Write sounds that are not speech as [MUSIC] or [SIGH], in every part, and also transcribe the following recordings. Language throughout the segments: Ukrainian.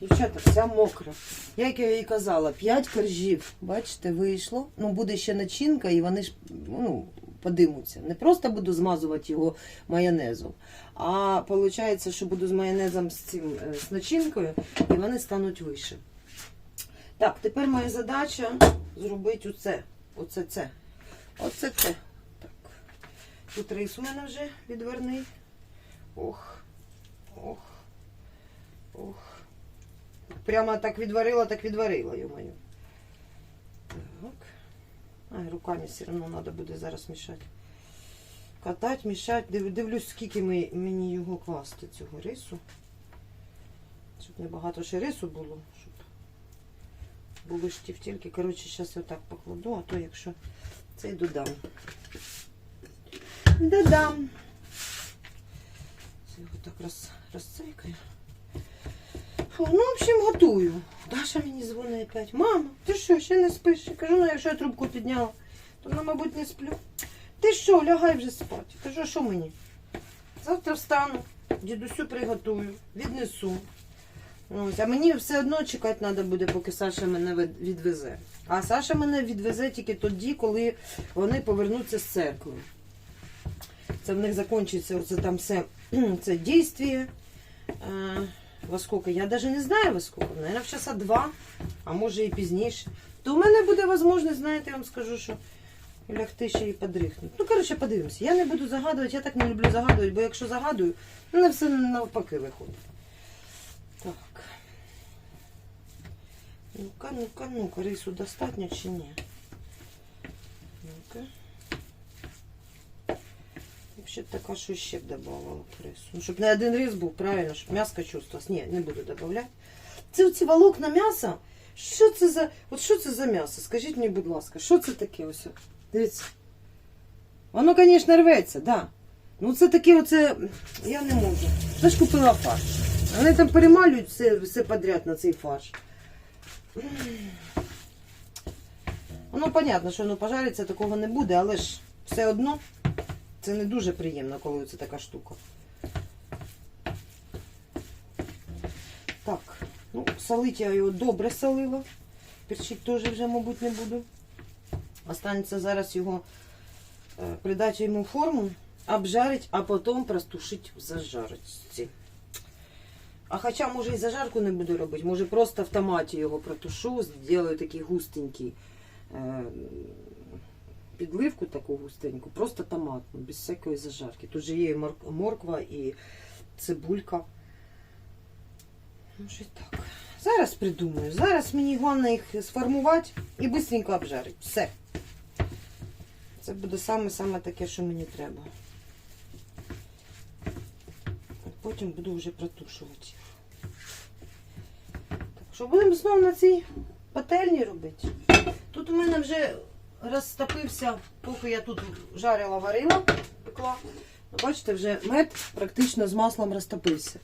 Дівчата, вся мокра. Як я їй казала, 5 коржів, бачите, вийшло. Ну, буде ще начинка, і вони ж ну, подимуться. Не просто буду змазувати його майонезом, а виходить, що буду з майонезом з цим е, з начинкою, і вони стануть вище. Так, тепер моя задача зробити оце. Оце це. Оце це. Так. Тут рис у мене вже відверний. Ох. Ох. Ох. Прямо так відварила, так відварила, йомаю. Так. Ай, руками все одно треба буде зараз мішати. Катати, мішати. Дивлюсь, скільки ми, мені його класти, цього рису. Щоб не багато ще рису було, щоб були ж тільки. Коротше, зараз я так покладу, а то якщо цей додам. Додам. Це його так роз, розцейкаю. Фу, Ну, в общем, готую. Даша мені дзвонить опять. Мама, ти що, ще не спиш? Я кажу, ну якщо я трубку підняла, то ну, мабуть, не сплю. Ти що, лягай вже спати. Кажу, що мені? Завтра встану, дідусю приготую, віднесу. Ось, а мені все одно чекати треба буде, поки Саша мене відвезе. А Саша мене відвезе тільки тоді, коли вони повернуться з церкви. Це в них закінчиться оце там все [CLEARS THROAT] це дійствие. Во сколько? Я навіть не знаю во сколько. Наверное, в часа два, а може і пізніше. То у мене буде можливість, знаєте, я вам скажу, що лягти ще і подрихнути. Ну, коротше, подивимося. Я не буду загадувати, я так не люблю загадувати, бо якщо загадую, ну не все навпаки виходить. Так. Ну-ка, ну-ка, ну-ка, рису достатньо чи ні? Ну-ка. Вообще така, що ще б додавала б. Ну, щоб не один рис був, правильно, щоб м'яско чувствовалось. Ні, не буду додавати. Це ці волокна м'яса. Що це за. От що це за м'ясо? Скажіть мені, будь ласка, що це таке ось? Дивіться. Воно, звісно, рветься, да. Ну це таке оце. Я не можу. Я ж купила фарш. Вони там перемалюють все, все подряд на цей фарш. Ну, понятно, що воно пожариться, такого не буде, але ж все одно це не дуже приємно, коли це така штука. Так, ну, солити я його добре солила. Перчить теж вже, мабуть, не буду. Останеться зараз його е, придати йому форму, обжарить, а потім простушить в зажарці. А хоча, може, і зажарку не буду робити, може просто в томаті його протушу, зроблю такий густенький е, підливку таку густеньку, просто томатну, без всякої зажарки. Тут же є і морква, і цибулька. Ну, щось так. Зараз придумаю. Зараз мені головне їх сформувати і швидко обжарити. Все. Це буде саме-саме таке, що мені треба. Потім буду вже протушувати їх. Так, що будемо знову на цій пательні робити? Тут у мене вже розтопився, поки я тут жарила, варила, пекла. Ну, Бачите, вже мед практично з маслом розтопився.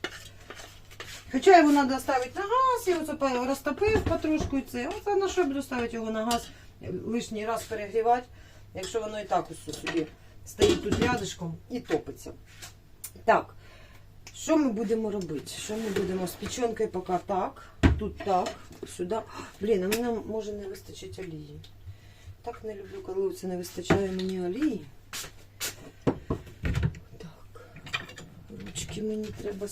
Хоча його треба ставити на газ, я оце розтопив потрошку і це. Оце на що буду ставити його на газ, лишній раз перегрівати, якщо воно і так ось собі стоїть тут рядышком і топиться. Так, що ми будемо робити? Що ми будемо з печенкою поки так, тут так, сюди. Блін, а мені може не вистачить олії. Так не люблю, коли це не вистачає мені олії. Так, ручки мені треба.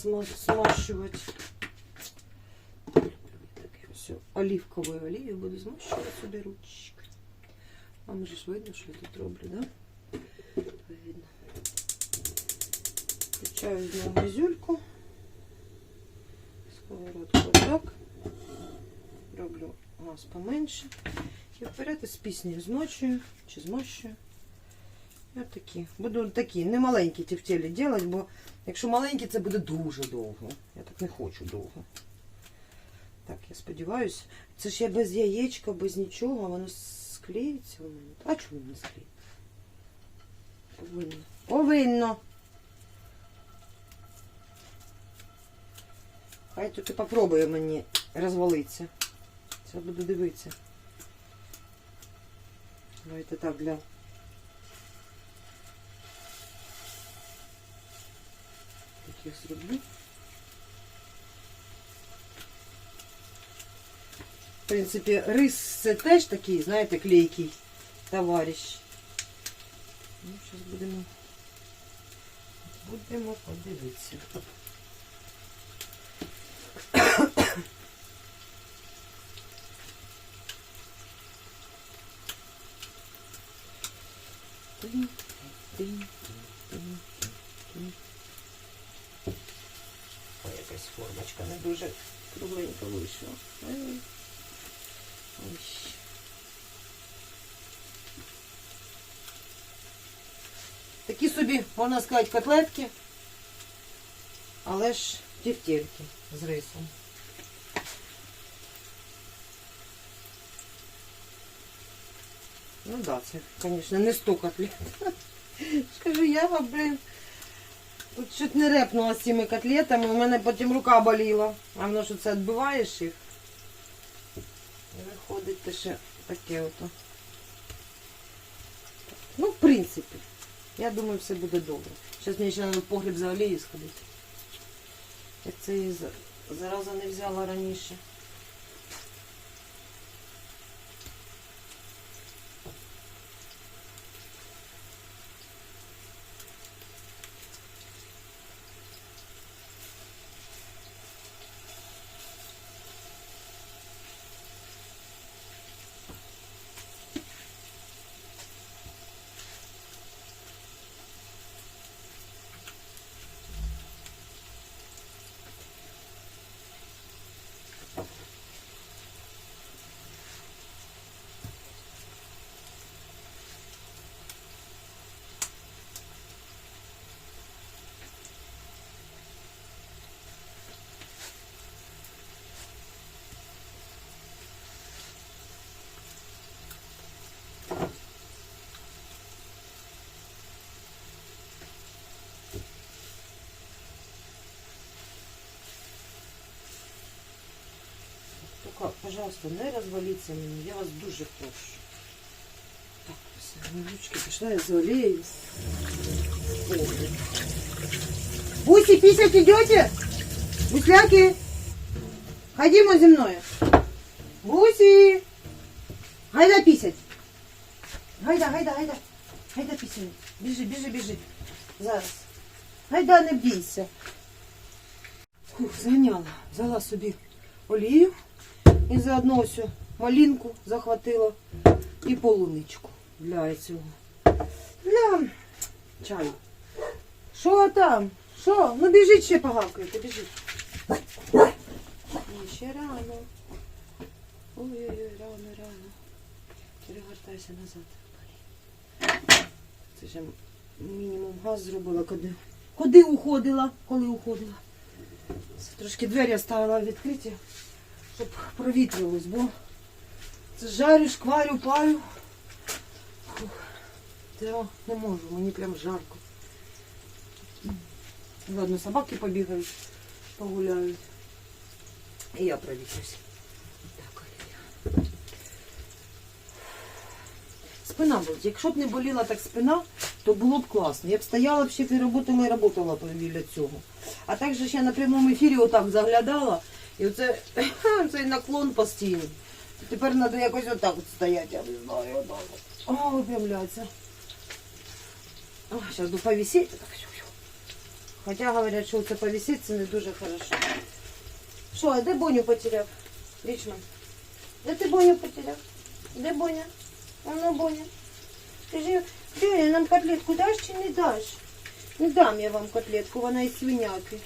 Так, все, оливковою олією буду змащувати собі ручки. Вам же ж видно, що я тут роблю, да? Видно. Включаю знову газюльку. Сковородку так. Роблю газ поменше. І вперед із піснею змочую чи змощую. І от такі. Буду такі, не маленькі тефтелі робити, бо якщо маленькі, це буде дуже довго. Я так не хочу довго. Так, я сподіваюся. Це ж я без яєчка, без нічого, воно склеїться у мене. А чому не склеїться? Повинно. Повинно. Хай тільки попробує мені розвалитися. Це буду дивитися. Давайте так для. Таких зроблю. принципі, рис це теж такий, знаєте, клейкий товариш. Ну, зараз будемо, будемо подивитися. Тин, тин, тин, тин. Ой, якась формочка не дуже кругленько вийшла. Ой. Такі собі, можна сказати, котлетки, але ж тефтельки з рисом. Ну да, це, звісно, не 100 котлет. [LAUGHS] Скажу, я, блин, тут чуть не репнула з цими котлетами, у мене потім рука боліла. А воно що це відбиваєш їх? І виходить те ще таке ото. Ну, в принципі, я думаю, все буде добре. Зараз мені ще треба в погріб за олією сходити. Як це її зараза не взяла раніше. пожалуйста, не розваліться мені, я вас дуже прошу. Так, все, ручки пішла я за олією. Ой. Буси, писать идете? Гусляки, ходимо зі мною. Буси, гайда писать. Гайда, гайда, гайда. Гайда писать. Біжи, біжи, біжи. Зараз. Гайда, не бійся. Фух, зганяла. Взяла собі олію. І заодно ось малинку захватила і полуничку для цього. Для чаю. Що там? Що? Ну біжіть ще погавкайте, біжіть. Ні, ще рано. Ой-ой-ой, рано, рано. Перегортайся назад. Це ж мінімум газ зробила, куди. Куди уходила? Коли уходила? Трошки двері оставила відкриті щоб провітрилось, бо це жарю, шкварю. Фух. Та не можу, мені прям жарко. Ладно, собаки побігають, погуляють. І я провітрюсь. Так. Спина болить. Якщо б не боліла так спина, то було б класно. Я б стояла б ще і работала і работала б біля цього. А так же я на прямому ефірі отак заглядала. І оце [LAUGHS] цей наклон постійний. Тепер треба якось отак от стояти, я не знаю, отак. О, випрямляться. О, зараз би повісити. Хоча говорять, що це повісити, це не дуже хорошо. Що, а де Боню потеряв? Лічно. Де ти Боню потеряв? Де Боня? Вона Боня. Скажи, Боня, нам котлетку даш чи не даш? Не дам я вам котлетку, вона із свиняки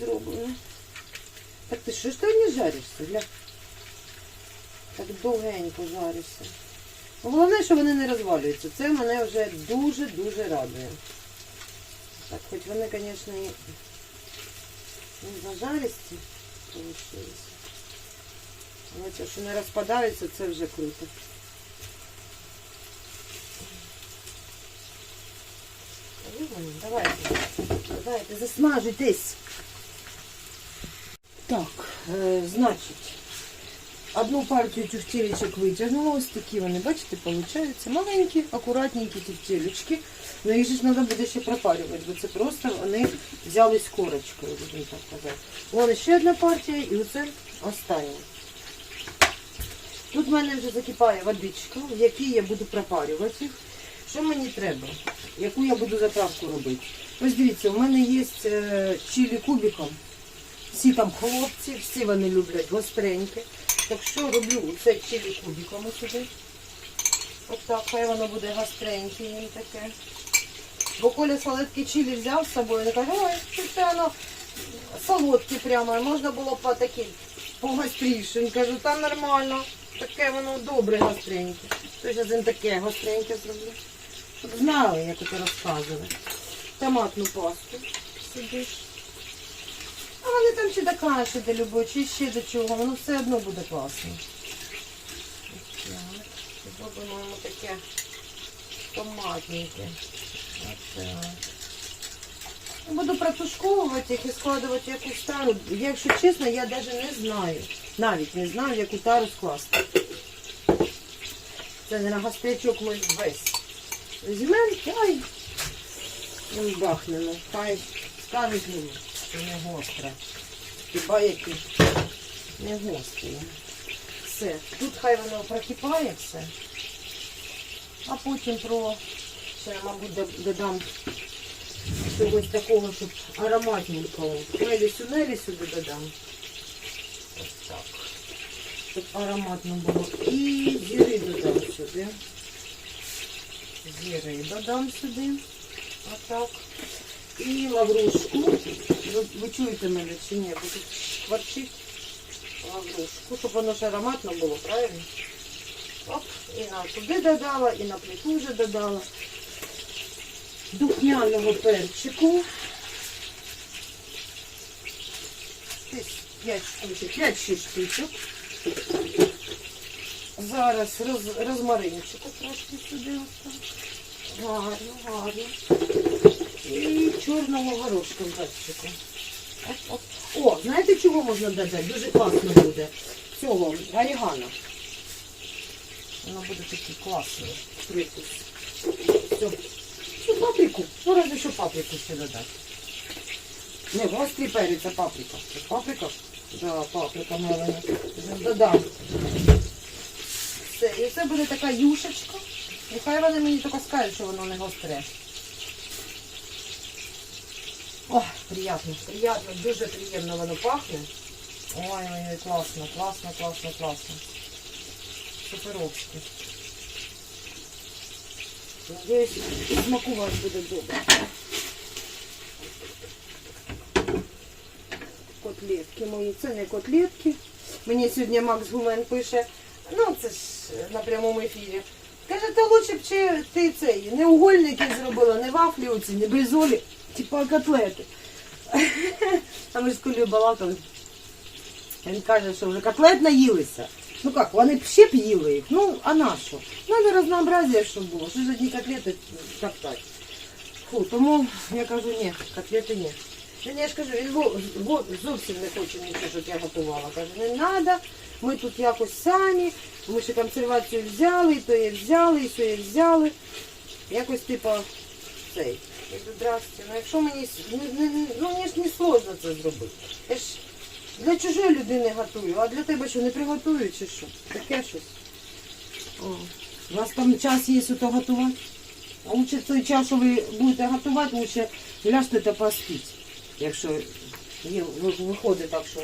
зроблена. Так ти що ж ти не жаришся? Гля? Так довгенько жаришся. Головне, що вони не розвалюються. Це мене вже дуже-дуже радує. Так, хоч вони, звісно, і не зажаристі. Але це, що не розпадаються, це вже круто. Давайте, давайте, засмажуйтесь. Так, е, значить, одну партію тюфтелечок витягнула. Ось такі вони, бачите, виходять. Маленькі, акуратненькі тюфтелечки. Ну їх же ж треба буде ще пропарювати, бо це просто вони взялись корочкою, будемо так казати. Вон ще одна партія і оце остання. Тут в мене вже закипає водичка, в якій я буду пропарювати їх. Що мені треба? Яку я буду заправку робити? Ось дивіться, у мене є е, чилі кубиком. Всі там хлопці, всі вони люблять гостреньке. Так що роблю це чилі кубиком ось сюди. Ось так, хай воно буде гостреньке їм таке. Бо Коля солодкі чилі взяв з собою, він каже, ой, це воно солодке прямо, можна було по такі погостріше. Він каже, та нормально, таке воно добре гостреньке. То зараз він таке гостреньке зроблю. Щоб знали, як це розказували. Томатну пасту сидиш. А вони там чи до каші до любої, чи ще до чого, воно все одно буде класно. Зробимо таке томатненьке. Буду протушковувати їх і складувати якусь тару. Якщо чесно, я навіть не знаю. Навіть не знаю, яку тару скласти. Це не на гострячок ми весь. Візьмемо чай і бахнемо. Хай скажуть мені, що не гостре. Хіба які не гострі. Все. Тут хай воно прокипає все. А потім про ще, мабуть, додам чогось такого, щоб ароматненького. Мелісю, мелісю додам. Ось так. Щоб ароматно було. І зіри додам сюди. Зіри додам сюди. Отак. І лаврушку. Ви, чуєте мене чи ні? Бо тут кварчить лаврушку, щоб воно ж ароматно було, правильно? Оп, і на туди додала, і на плиту вже додала духмяного перчику. Десь 5-6 штучок. Зараз роз, розмаринчику трошки сюди. Гарно, гарно. І чорного горошка оп. О, знаєте, чого можна додати? Дуже класно буде. Цього орігано. Воно буде такий класний прикус. Все. Що паприку? Ну разве що паприку ще додати. Не, гострий перець, а паприка. Паприка? Да, паприка мелена. Додам. Все, і це буде така юшечка. Нехай вони мені тільки скажуть, що воно не гостре. Ох, приємно, приємно, дуже приємно воно пахне. Ой, ой, ой, класно, класно, класно, класно. Суперовськи. Надіюсь, смакувати буде добре. Котлетки мої. Це не котлетки. Мені сьогодні Макс Гумен пише, ну це ж на прямому ефірі. Каже, то лучше б чи ти цей не угольники зробила, не вафлі оці, не бризолі, типа котлети. [LAUGHS] А ми з Колею балакали. Він каже, що вже котлет наїлися. Ну як, вони б ще б їли їх. Ну, а на що? Надо разнообразие, щоб було. Що ж одні котлети топтати? Фу, тому я кажу, ні, котлети ні. Він, я ж кажу, він зовсім не хоче нічого, щоб я готувала. Каже, не треба, ми тут якось самі, ми ще консервацію взяли, і то є взяли, і то є взяли. Якось типа цей. Я кажу, здрасте, ну якщо мені не, не, ну мені ж не сложно це зробити. Я ж для чужої людини готую, а для тебе що не приготую чи що? Таке щось. О. У вас там час є ото готувати? А лучше той час, що ви будете готувати, лучше ляжте та поспіть, якщо є, виходить так, що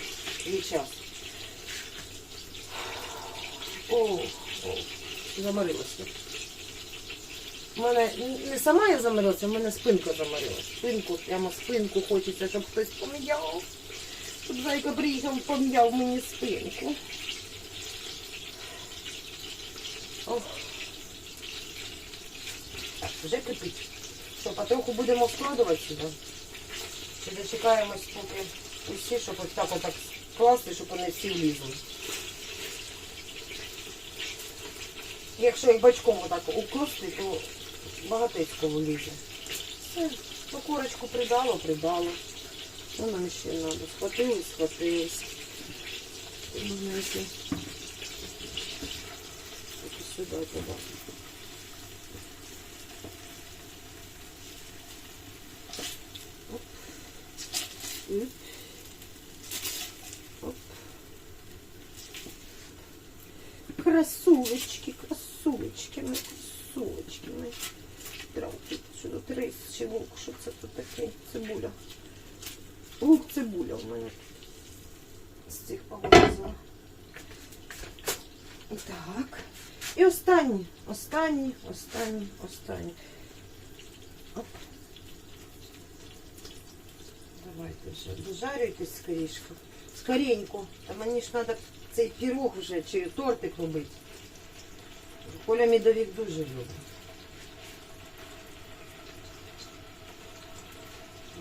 є час. О, о, заморилася. У мене не сама я заморилася, в мене спинка заморилася. Спинку, прямо спинку хочеться, щоб хтось поміяв. Щоб зайка приїхав, пом'яв мені спинку. Ох. Так, вже кипить. Що, потроху будемо складувати сюди? Чи дочекаємось, поки усі, щоб ось так отак класти, щоб вони всі влізли. Якщо їх бачком отак укласти, то багатецько влізе. Ну корочку придало, придало. Що нам ще треба? Схватились, схватились. Сюди туди. Оп. Оп. Оп. Красиво. красулечки, красулечки, ми, красулечки. Ми. Травки, що тут рис чи лук, що це тут таке? Цибуля. Лук, цибуля в мене з цих повезла. Так. І останній, останній, останній. Оп. Давайте вже дожарюйтесь скорішко. Скоренько. Та мені ж треба цей пірог вже чи тортик робити. Коля медовик дуже любить.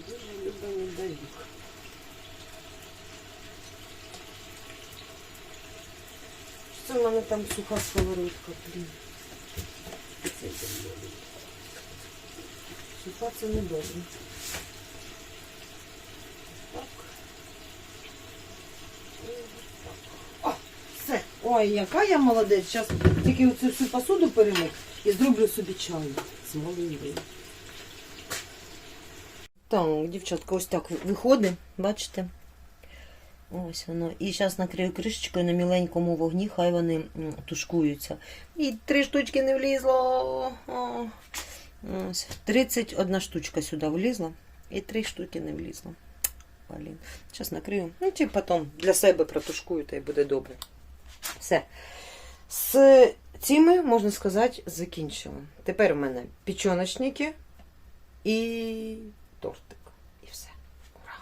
Дуже любить медовик. Це в мене там суха сковородка, блін. Добре. Суха це не добре. Так. Так. О, все. Ой, яка я молодець. Зараз тільки оцю всю посуду перемив і зроблю собі чаю з малиною. Так, дівчатка, ось так виходить, бачите? Ось воно. І зараз накрию кришечкою на міленькому вогні, хай вони тушкуються. І три штучки не влізло. Ось. 31 штучка сюди влізла. І три штуки не влізло. Блін. Зараз накрию. Ну, чи потім для себе протушкую, та й буде добре. Все. З цими, можна сказати, закінчила. Тепер у мене печоночники і тортик. І все. Ура!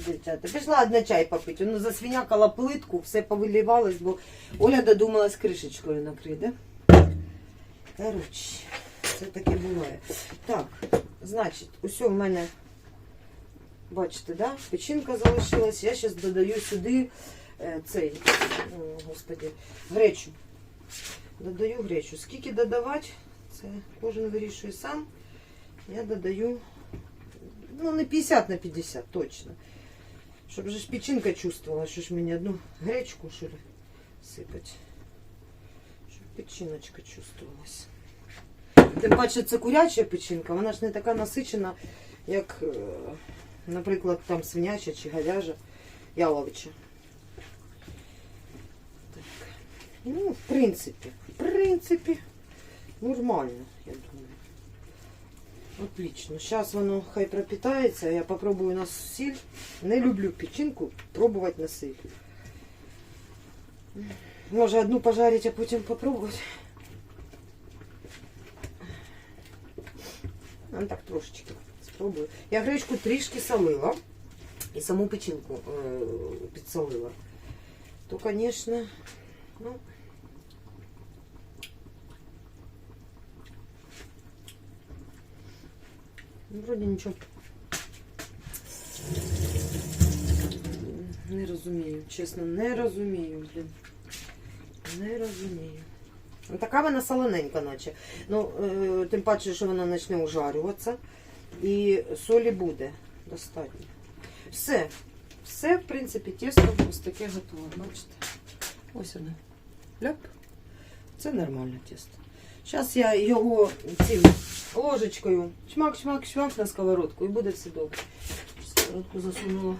Що, дівчата, пішла одна чай попити. Воно засвінякала плитку, все повилівалось, бо Оля додумалась кришечкою накрити. Коротше, це таке буває. Так, значить, усе в мене, бачите, да? печінка залишилась. Я зараз додаю сюди е, цей, о, господи, гречу. Додаю гречу. Скільки додавати, це кожен вирішує сам. Я додаю, ну, не 50 на 50, точно. Щоб же ж печінка чувствувала, що ж мені одну гречку що ли, сипать. Щоб печіночка чувствувалась. Тим паче це куряча печінка, вона ж не така насичена, як, е, наприклад, там свиняча чи говяжа, яловича. Так. Ну, в принципі, в принципі, нормально, я думаю. Отлично. Зараз воно хай пропитається, я попробую на сіль. Не люблю печінку, пробувати на сіль. Може одну пожарити, а потім попробувати. Ну, так трошечки спробую. Я гречку трішки солила і саму печінку е, підсолила. То, звісно, ну. Вроді нічого. Не розумію, чесно, не розумію, блін. Не розумію. Ну, Така вона солоненька, наче. Ну, е, тим паче, що вона почне ужарюватися. І солі буде достатньо. Все. Все, в принципі, тісто ось таке готове. Бачите? Ось воно. Ляп. Це нормальне тісто. Зараз я його цим ложечкою шмак-шмак-шмак на сковородку і буде все добре. Сковородку засунула.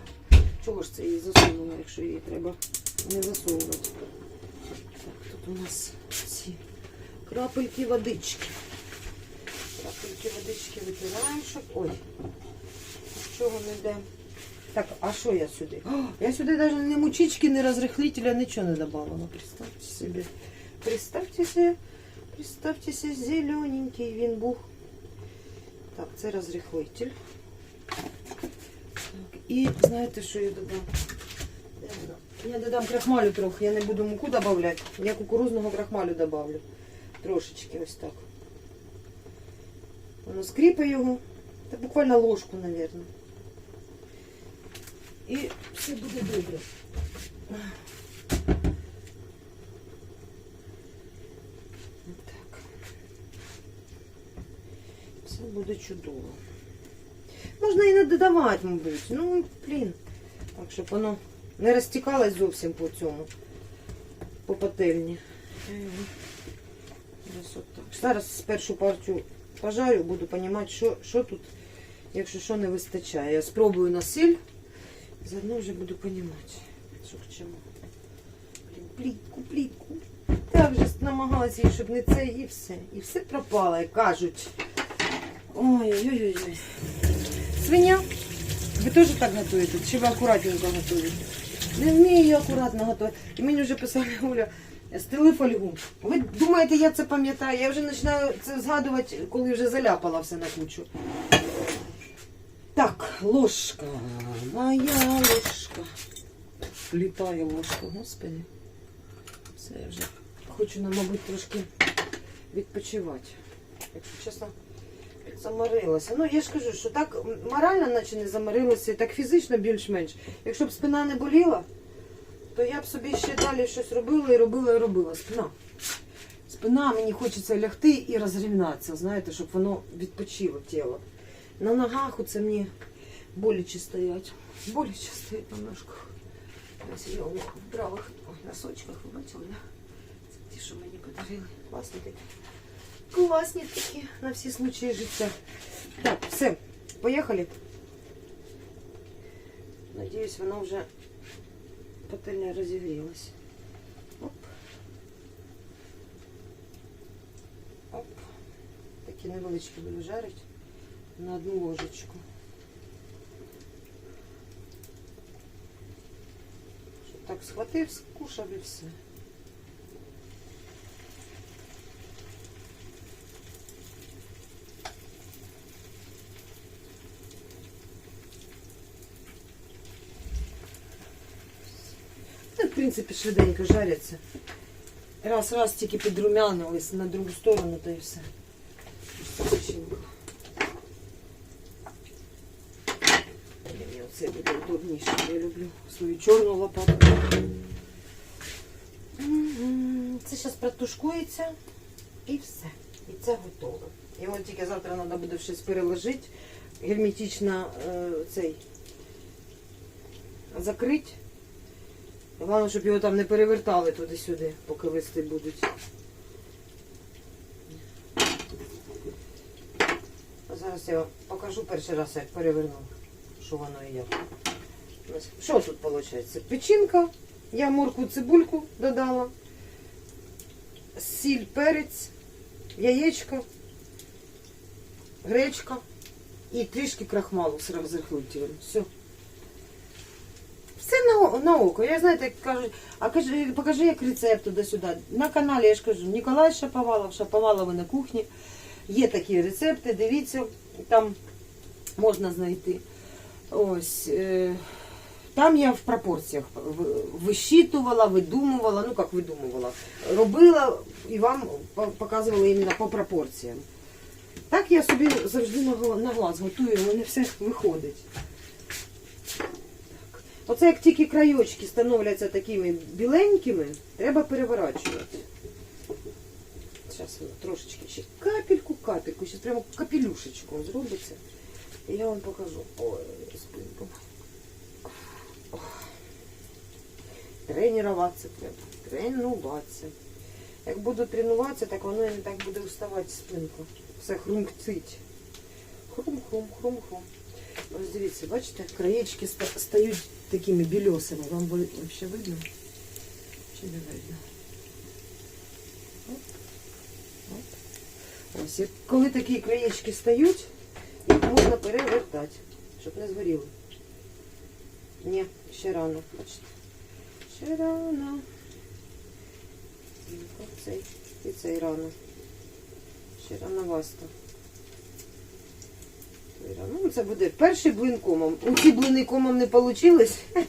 Чого ж це її засунула, якщо її треба не засовувати? Так, тут у нас ці крапельки водички. Крапельки водички витираємо, щоб... Ой, нічого не йде. Так, а що я сюди? О, я сюди навіть ні мучички, ні розрихлителя, нічого не добавила. Представте собі. Представте себе, представте себе, зелененький він був. Так, це розрихлитель. Так, і знаєте, що я додам? Я додам- Я додам крахмалю трохи, я не буду муку додавати. Я кукурузного крахмалю добавлю. Трошечки ось так. Воно скріпить його. Та буквально ложку, мабуть. І все буде добре. Буде чудово. Можна і не додавати, мабуть. Ну, блін. Так, щоб воно не розтікалось зовсім по цьому, по пательні. Отак. Зараз першу партію пожарю, буду розуміти, що, що тут, якщо що не вистачає. Я спробую на сіль Заодно вже буду розуміти, що к чому. Плітку, плітку. Так вже намагалася, щоб не це, і все. І все пропало, як кажуть. Ой-ой-ой. Свиня. Ви теж так готуєте? Чи ви акуратненько готуєте? Не вмію я акуратно готувати. І мені вже писала Оля, стели фольгу. Ви думаєте, я це пам'ятаю? Я вже починаю це згадувати, коли вже заляпала все на кучу. Так, ложка. Моя ложка. Літає ложка, господи. Все, я вже хочу, ну, мабуть, трошки відпочивати. Якщо чесно, заморилася. Ну, я ж кажу, що так морально наче не заморилася, і так фізично більш-менш. Якщо б спина не боліла, то я б собі ще далі щось робила і робила і робила. Спина. Спина, мені хочеться лягти і розрівнятися, знаєте, щоб воно відпочило тіло. На ногах оце мені боляче стоять. Боляче стоять на ножках. Ось я у правих носочках, ви бачили. Це ті, що мені подарили. Класні такі. Класні такі на всі случаї життя. Так, все, поїхали. Надіюсь, воно вже пательня розігрілась. Оп. Оп. Такі невеличкі буду жарити на одну ложечку. Щоб так схватив, скушав і все. Принципі, швиденько жаряться. Раз, раз тільки підрумянились на другу сторону, то і все. Оце буде удобніше, я люблю свою чорну лопату. Це зараз протушкується і все. І це готове. Його тільки завтра треба буде щось переложити, герметично е, цей закрити. Головне, щоб його там не перевертали туди-сюди, поки вести будуть. А зараз я вам покажу перший раз, як переверну, що воно і як. Що тут виходить? Печінка, я морку цибульку додала, сіль, перець, яєчко, гречка і трішки крахмалу з розрахуйте. Все. Все на, око. Я знаєте, як кажуть, а кажи, покажи як рецепт туди-сюди. На каналі я ж кажу, Ніколай Шаповалов, Шаповалови на кухні. Є такі рецепти, дивіться, там можна знайти. Ось. Е, там я в пропорціях вищитувала, видумувала, ну як видумувала, робила і вам показувала іменно по пропорціям. Так я собі завжди на глаз готую, мене все виходить. Оце як тільки крайочки становляться такими біленькими, треба переворачувати. Зараз воно трошечки ще капельку, капельку, зараз прямо капелюшечку зробиться. І я вам покажу. Ой, спинку. Тренуватися треба. Тренуватися. Як буду тренуватися, так воно і не так буде уставати спинку. Все хрумкцить. Хрум-хрум, хрум-хрум. Ось дивіться, бачите, краєчки стають такими білесими. Вам вообще видно? Чи не видно? Оп. Оп. Ось, коли такі краєчки стають, їх можна перевертати, щоб не згоріло. Ні, ще рано, бачите. Ще рано. І цей, і цей рано. Ще рано васта. Ну, це буде перший блин комом. У ті блини комом не вийшло. [LAUGHS]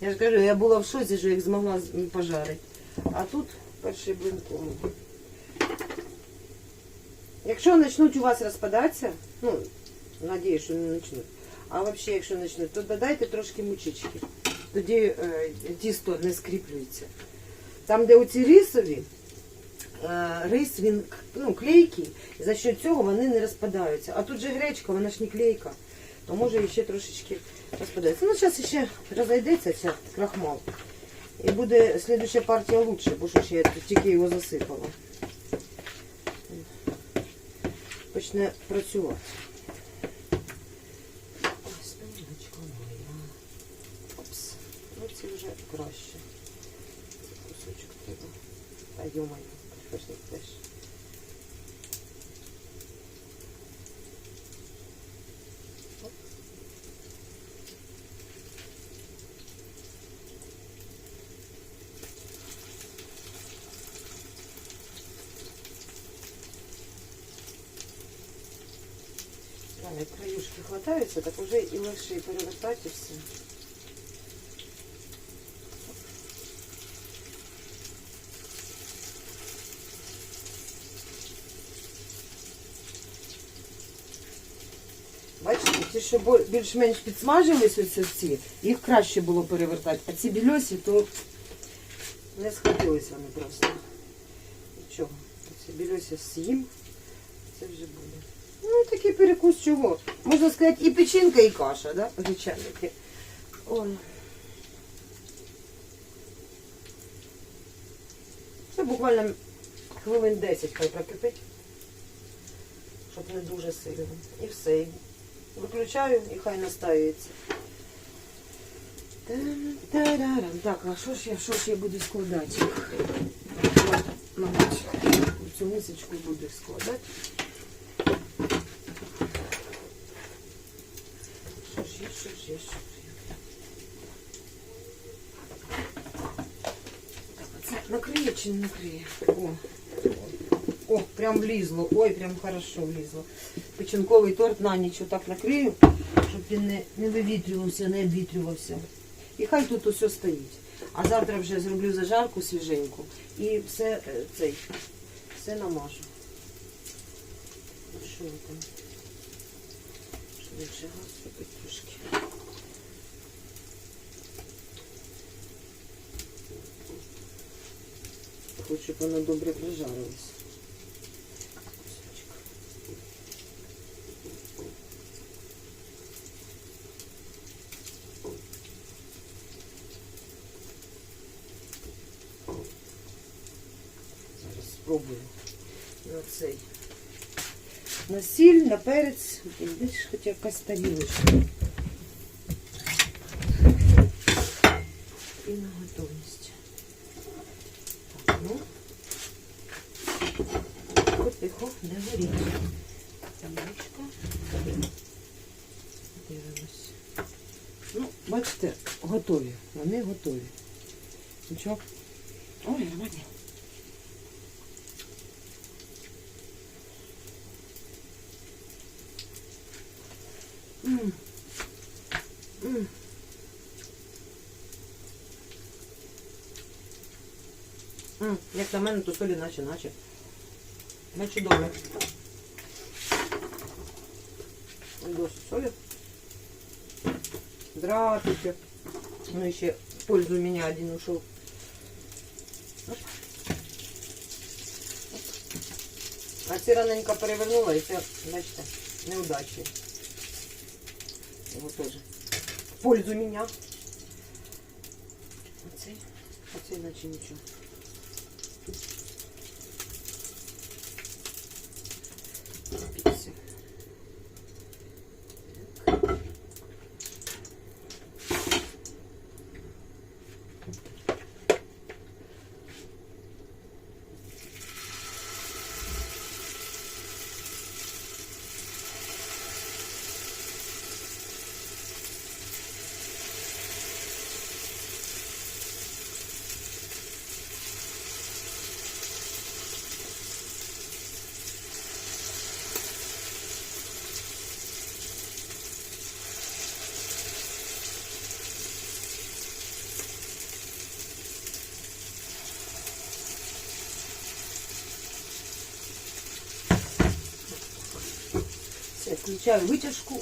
Я ж кажу, я була в шоці, що їх змогла пожарити. А тут перший блин комом. Якщо почнуть у вас розпадатися, ну, надіюсь, що не почнуть. А взагалі, якщо почнуть, то додайте трошки мучички. Тоді е, тісто не скріплюється. Там, де оці рисові, рис він ну, клейкий, за що цього вони не розпадаються. А тут же гречка, вона ж не клейка, то може ще трошечки розпадається. Ну, зараз ще розійдеться ця крахмал. І буде слідуща партія лучше, бо що ж я тільки його засипала. Почне працювати. Ой, спиночка моя. ці вже краще. Кусочок треба. Та кафешник теж. Оп. Да, як краюшки хватаються, так вже і легше і перевертати і все. Бачите, ті, що більш-менш підсмажились оці ці, їх краще було перевертати. А ці більосі, то не схватились вони просто. Нічого. Ці більосі з'їм, це вже буде. Ну такий перекус чого? Можна сказати, і печінка, і каша, да? Гречаники. Це буквально хвилин 10 хай прокипить, щоб не дуже сильно. І все. І Виключаю і хай настаюється. Та-да-да-дам. Так, а що ж я, що ж я буду складати? Мабуть, в цю мисочку буду складати. Що ж є, що ж є, що ж є. Так, а це накриє чи не накриє? О, о, прям влізло. Ой, прям хорошо влізло. Печінковий торт на ніч отак накрию, щоб він не, не вивітрювався, не обвітрювався. І хай тут усе стоїть. А завтра вже зроблю зажарку свіженьку і все е, цей, все намажу. Що там? Швидше газ зробити трошки. Хочу, щоб воно добре прижарилось. Кусочок. Зараз спробую на. На сіль, на перець. Десь хоча якась тарілочка. І на готовність. Так, ну. Потихо, не горіть. Тамочка. Дивимось. Ну, бачите, готові. Вони готові. Нічого. Ой, нормально. На мене, то солі наче, наче. Наче добре. Досить солі. Здравствуйте. Ну, ще в пользу меня один ушел. А ці раненько перевернула і це, бачите, неудачі. Його теж. В пользу меня. Оцей, оцей наче нічого. Піксі. Все, включаю вытяжку.